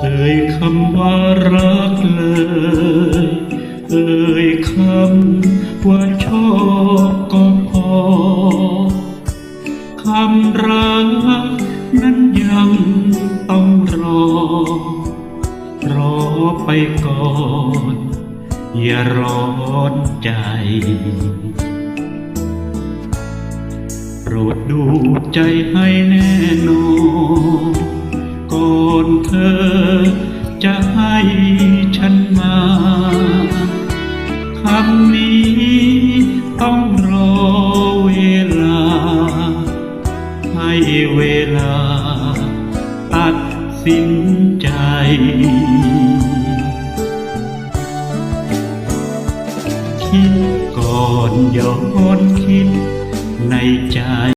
เอ่ยคำว่ารักเลย เอ่ยคำว่าชอบก็พอคำรักนั้นยังต้องรอ รอไปก่อน อย่าร้อนใจโปรดดูใจให้แน่ คำนี้ต้องรอเวลา ให้เวลา ตัดสินใจ คิดก่อนย้อนคิด